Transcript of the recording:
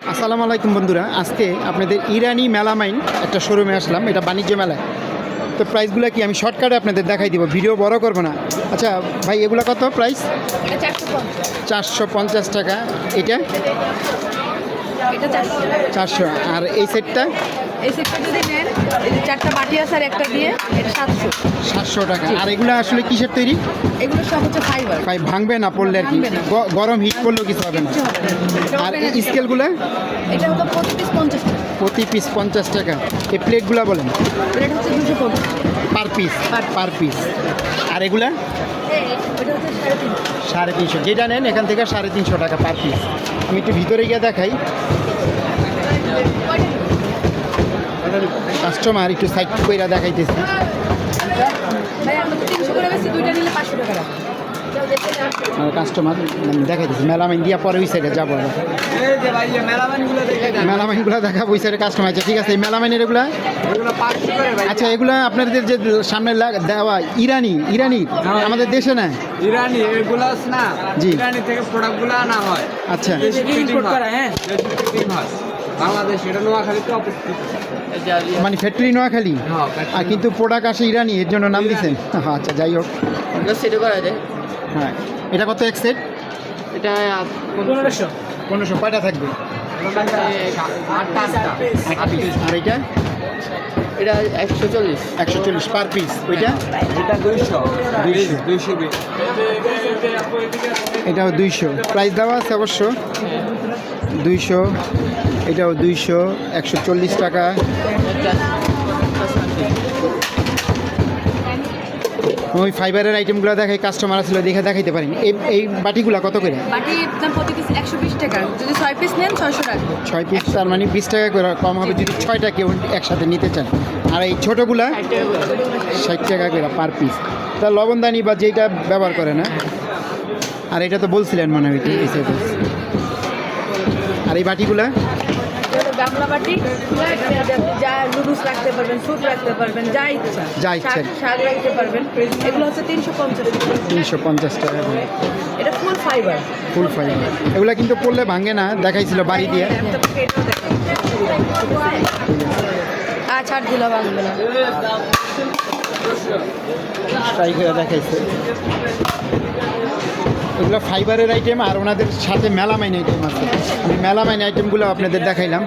আসসালামু আলাইকুম বন্ধুরা। আজকে আপনাদের ইরানি মেলামাইন একটা শোরুমে আসলাম এটা বাণিজ্য মেলায় তো প্রাইসগুলো কি আমি শর্টকাটে আপনাদের দেখাই দিব ভিডিও বড় করব না। আচ্ছা ভাই এগুলো কত প্রাইস? চারশো পঞ্চাশ টাকা। এটা? চারশো। আর এই সেটটা? এই সেটটা যদি নেন। এই যে চারটা বাটি আছে আর একটা দিয়ে এটা সাতশো। সাতশো টাকা। আর এগুলো আসলে কিসের তৈরি? এগুলো সব হচ্ছে ফাইবার ভাই ভাঙবে না পড়লে আর কি। গরম হিট করলেও কিছু হবে না। আর স্কেলগুলো এটা হলো প্রতি পিস পঞ্চাশ টাকা। প্রতি পিস পঞ্চাশ টাকা। এই প্লেটগুলো বলেন। রেট হচ্ছে দুশো পঞ্চাশ পার পিস পার পিস আর এগুলা? সাড়ে তিনশো। সাড়ে তিনশো। যেটা নেন এখান থেকে সাড়ে তিনশো টাকা পার পিস আমি একটু ভিতরে গিয়ে দেখাই। কাস্টমার একটু সাইড কইরা দেখাইতেছি। কাস্টমার দেখাইতেছি মেলামাইন দিয়া পরে ওই সাইডে যাব মেলামাইনগুলো দেখাবো ওই সাইডে কাস্টমার আছে ঠিক আছে এই মেলামাইনের এগুলা? আচ্ছা এগুলা আপনাদের যে সামনে দেওয়া ইরানি ইরানি? আমাদের দেশে না? ইরানি এগুলো না? জি। ইরানি থেকে প্রোডাক্টগুলো আনা হয়। আচ্ছা। হয়। হ্যাঁ। হয়। বাংলাদেশ এটা নোয়াখালীতে অবস্থিত। মানে ফ্যাক্টরি নোয়াখালী? হ্যাঁ আর কিন্তু প্রোডাক্ট আসে ইরানি এর জন্য নাম দিচ্ছেন আচ্ছা যাই হোক। হ্যাঁ। এটা কত এক সেট এটা পনেরোশো। পনেরোশো। কয়টা থাকবে? আর এটা? এটা একশো চল্লিশ। একশো চল্লিশ পার পিস ওইটা? এটা দুইশো। দুইশো। দুইশো বিশ এটাও দুইশো। প্রাইস দেওয়া আছে অবশ্য। দুইশো এটাও দুইশো একশো চল্লিশ টাকা। ওই ফাইবারের আইটেমগুলো দেখাই কাস্টমার আসলে দেখে দেখাইতে পারেন। এই এই বাটিগুলো কত করে? বাটি দাম প্রতি পিস একশো বিশ টাকা। যদি ছয় পিস নেন ছয়শো টাকা। ছয় পিস তার মানে বিশ টাকা করে কম হবে যদি ছয়টা কেউ একসাথে নিতে চান আর এই ছোটোগুলা ষাট টাকা করে। পার পিস তা লবণদানি বা যেটা ব্যবহার করে না আর এটা তো বলছিলেন মনে হয় এই আর এই বাটিগুলা? গামলা বাটি। যা রাখতে পারবেন স্যুপ রাখতে পারবেন যা ইচ্ছা। যা ইচ্ছা। শাক- শাক রাখতে পারবেন। এগুলো হচ্ছে তিনশো পঞ্চাশ তিনশো পঞ্চাশ টাকা করে। এটা ফুল ফাইবার। ফুল ফাইবার। এগুলা কিন্তু পড়লে ভাঙে না দেখাইছিল বাড়ি দিয়ে। আর দিল ভাঙবে না। ট্রাই করে দেখাইছে। এগুলো ফাইবারের আইটেম আর ওনাদের সাথে মেলামাইন আইটেম আছে। আমি মেলামাইন আইটেমগুলো আপনাদের দেখাইলাম।